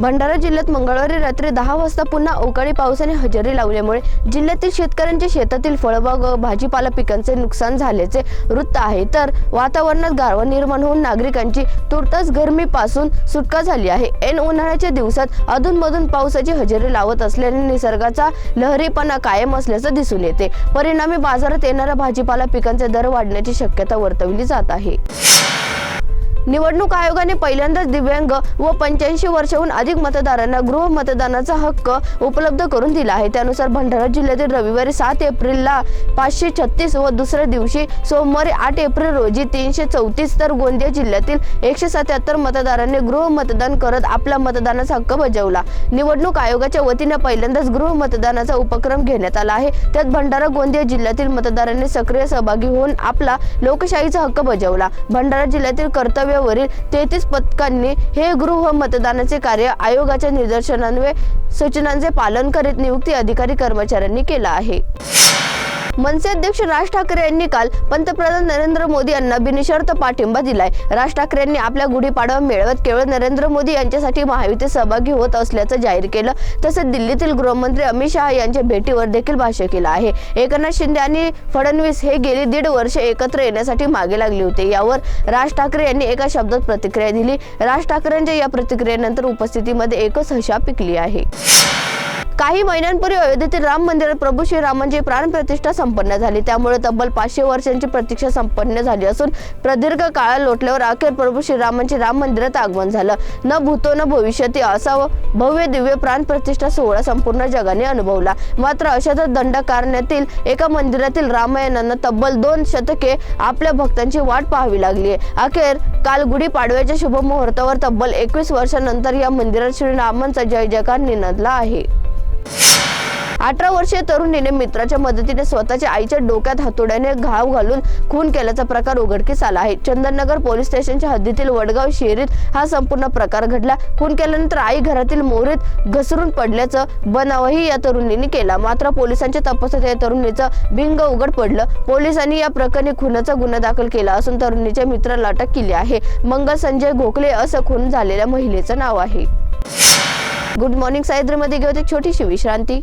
भंडारा जिल्ह्यात मंगळवारी रात्री दहा वाजता पुन्हा अवकाळी पावसाने हजेरी लावल्यामुळे जिल्ह्यातील शेतकऱ्यांच्या शेतातील फळबाग व भाजीपाला पिकांचे नुकसान झाल्याचे वृत्त आहे. तर वातावरणात गारवा निर्माण होऊन नागरिकांची तुर्तास गरमीपासून सुटका झाली आहे. ऐन उन्हाळ्याच्या दिवसात अधूनमधून पावसाची हजेरी लावत असल्याने निसर्गाचा लहरीपणा कायम असल्याचं दिसून येते. परिणामी बाजारात येणाऱ्या भाजीपाला पिकांचे दर वाढण्याची शक्यता वर्तवली जात आहे. निवडणूक आयोगाने पहिल्यांदाच दिव्यांग व पंच्याऐंशी वर्षाहून अधिक मतदारांना गृह मतदानाचा हक्क उपलब्ध करून दिला आहे. त्यानुसार भंडारा जिल्ह्यातील रविवारी सात एप्रिलला पाचशे छत्तीस व दुसऱ्या दिवशी सोमवारी आठ एप्रिल रोजी तीनशे चौतीस तर गोंदिया जिल्ह्यातील एकशे सत्याहत्तर मतदारांनी गृह मतदान करत आपला मतदानाचा हक्क बजावला. निवडणूक आयोगाच्या वतीने पहिल्यांदाच गृह मतदानाचा उपक्रम घेण्यात आला आहे. त्यात भंडारा गोंदिया जिल्ह्यातील मतदारांनी सक्रिय सहभागी होऊन आपला लोकशाहीचा हक्क बजावला. भंडारा जिल्ह्यातील कर्तव्य कर्तव्यावरील तेहतीस पथकांनी हे गृह मतदानाचे कार्य आयोगाच्या निदर्शनान्वये सूचनांचे पालन करीत नियुक्ती अधिकारी कर्मचाऱ्यांनी केला आहे. मनसे अध्यक्ष राज ठाकरे यांनी काल पंतप्रधान नरेंद्र मोदी यांना बिनशर्त पाठिंबा दिलाय. राज ठाकरे यांनी आपल्या गुढीपाडवा मेळाव्यात केवळ नरेंद्र मोदी यांच्यासाठी महायुतीत सहभागी होत असल्याचं जाहीर केलं. तसेच दिल्लीतील गृहमंत्री अमित शहा यांच्या भेटीवर देखील भाष्य केलं आहे. एकनाथ शिंदे आणि फडणवीस हे गेली दीड वर्ष एकत्र येण्यासाठी मागे लागले होते. यावर राज ठाकरे यांनी एका शब्दात प्रतिक्रिया दिली. राज ठाकरेंच्या या प्रतिक्रियेनंतर उपस्थितीमध्ये एकच हशा पिकली आहे. काही महिन्यांपूर्वी अयोध्येतील राम मंदिरात प्रभू श्रीरामांची प्राणप्रतिष्ठा संपन्न झाली. त्यामुळे तब्बल पाचशे वर्षांची प्रतीक्षा संपन्न झाली असून प्रदीर्घ काळ लोटल्यावर अखेर प्रभू श्रीरामांचे राम मंदिरात आगमन झालं. न भूतो न भविष्यती असा व भव्य दिव्य प्राणप्रतिष्ठा सोहळा संपूर्ण जगाने अनुभवला. मात्र अशातच दंडकारण्यातील एका मंदिरातील रामायणांना तब्बल दोन शतके आपल्या भक्तांची वाट पाहावी लागली अखेर काल गुढीपाडव्याच्या शुभ मुहूर्तावर तब्बल एकवीस वर्षानंतर या मंदिरात श्रीरामांचा जय जयकार निनादला आहे. अठरा वर्षीय तरुणीने मित्राच्या मदतीने स्वतःच्या आईच्या डोक्यात हातोड्याने घाव घालून खून केल्याचा प्रकार उघडकीस आला आहे. चंदननगर पोलीस स्टेशनच्या हद्दीतील वडगाव शेरीत हा संपूर्ण प्रकार घडला. खून केल्यानंतर आई घरातील मोहरीत घसरून पडल्याचं बनावही या तरुणीने केला. मात्र पोलिसांच्या तपासात या तरुणीचं भिंग उघड पडलं. पोलिसांनी या प्रकरणी खुनाचा गुन्हा दाखल केला असून तरुणीच्या मित्राला अटक केली आहे. मंगल संजय गोखले असं खून झालेल्या महिलेचं नाव आहे. गुड मॉर्निंग सायद्रीमध्ये घेऊ एक छोटीशी विश्रांती.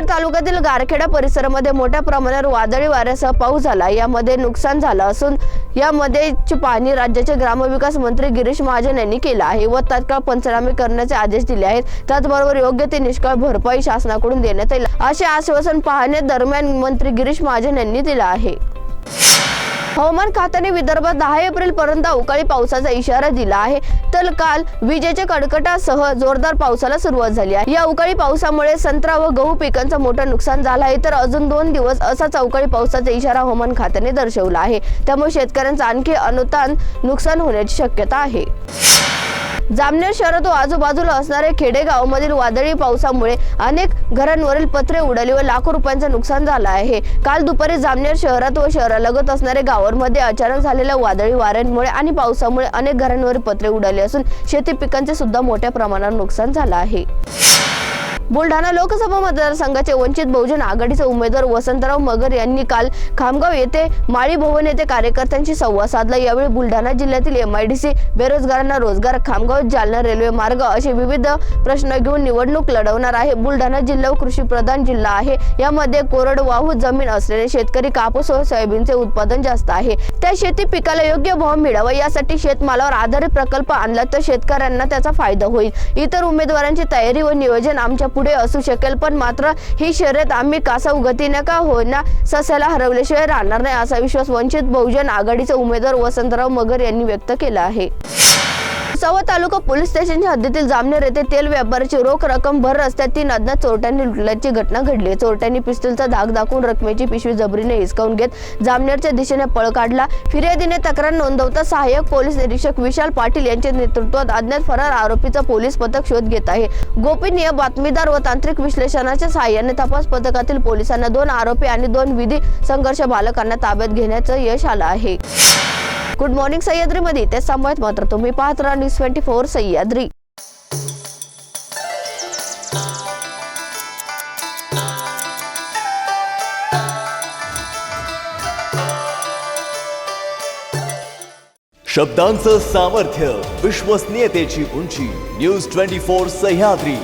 तालुक्यातील गारखेडा परिसरामध्ये मोठ्या प्रमाणावर वादळी वाऱ्यासह पाऊस झाला. यामध्ये नुकसान झालं असून यामध्ये पाहणी राज्याचे ग्रामविकास मंत्री गिरीश महाजन यांनी केला आहे व तात्काळ पंचनामे करण्याचे आदेश दिले आहेत. त्याचबरोबर योग्य ते निष्काळ भरपाई शासनाकडून देण्यात येईल असे आश्वासन पाहण्या दरम्यान मंत्री गिरीश महाजन यांनी दिलं आहे. हवामान खात्याने विदर्भात दहा एप्रिल पर्यंत अवकाळी पावसाचा इशारा दिला आहे. तर काल विजेच्या कडकटासह जोरदार पावसाला सुरुवात झाली आहे. या अवकाळी पावसामुळे संत्रा व गहू पिकांचं मोठं नुकसान झालं आहे. तर अजून दोन दिवस असाच अवकाळी पावसाचा इशारा हवामान खात्याने दर्शवला आहे. त्यामुळे शेतकऱ्यांचं आणखी अनुदान नुकसान होण्याची शक्यता आहे. जामनेर शहरात व आजूबाजूला असणाऱ्या खेडेगावामधील वादळी पावसामुळे अनेक घरांवरील पत्रे उडाली व लाखो रुपयांचं नुकसान झालं आहे. काल दुपारी जामनेर शहरात व शहरालगत असणाऱ्या गावांमध्ये अचानक झालेल्या वादळी वाऱ्यांमुळे आणि पावसामुळे अनेक घरांवर पत्रे उडाली असून शेती पिकांचे सुद्धा मोठ्या प्रमाणात नुकसान झालं आहे. बुलढाणा लोकसभा मतदारसंघाचे वंचित बहुजन आघाडीचे उमेदवार वसंतराव मगर यांनी काल खामगाव येथे माळी भवन येथे कार्यकर्त्यांशी संवाद साधला. यावेळी बुलढाणा जिल्ह्यातील एमआयडीसी बेरोजगारांना रोजगार खामगाव जालना रेल्वे मार्ग असे विविध प्रश्न घेऊन निवडणूक लढवणार आहे. बुलढाणा जिल्हा कृषी प्रधान जिल्हा आहे. यामध्ये कोरडवाहू जमीन असलेले शेतकरी कापूस व सोयाबीनचे उत्पादन जास्त आहे. त्या शेती पिकाला योग्य भाव मिळावा यासाठी शेतमालावर आधारित प्रकल्प आणला तर शेतकऱ्यांना त्याचा फायदा होईल. इतर उमेदवारांची तयारी व नियोजन आमच्या पुढे असू शकेल पण मात्र ही शर्यत आम्ही कासा उगतीने का होईना सस्याला हरवल्याशिवाय राहणार नाही असा विश्वास वंचित बहुजन आघाडीचे उमेदवार वसंतराव मगर यांनी व्यक्त केला आहे. सवा तालुका पोलीस स्टेशनच्या हद्दीतील जामनेर येथे तेल व्यापाराची रोख रक्कम भर रस्त्यात तीन अज्ञात चोरट्यांनी लुटल्याची घटना घडली. चोरट्यांनी पिस्तूलचा धाक दाखवून रकमेची पिशवी जबरीने हिसकावून घेत जामनेरच्या दिशेने पळ काढला. फिर्यादीने तक्रार नोंदवता सहाय्यक पोलीस निरीक्षक विशाल पाटील यांच्या नेतृत्वात अज्ञात फरार आरोपीचा पोलीस पथक शोध घेत आहे. गोपनीय बातमीदार व तांत्रिक विश्लेषणाच्या सहाय्याने तपास पथकातील पोलिसांना दोन आरोपी आणि दोन विधी संघर्ष बालकांना ताब्यात घेण्याचं यश आलं आहे. गुड मॉर्निंग सह्याद्रीमध्ये ते सांभाळत मात्र तुम्ही पाहत राहा न्यूज ट्वेंटी फोर सह्याद्री. शब्दांचं सामर्थ्य विश्वसनीयतेची उंची. News twenty four Sahyadri.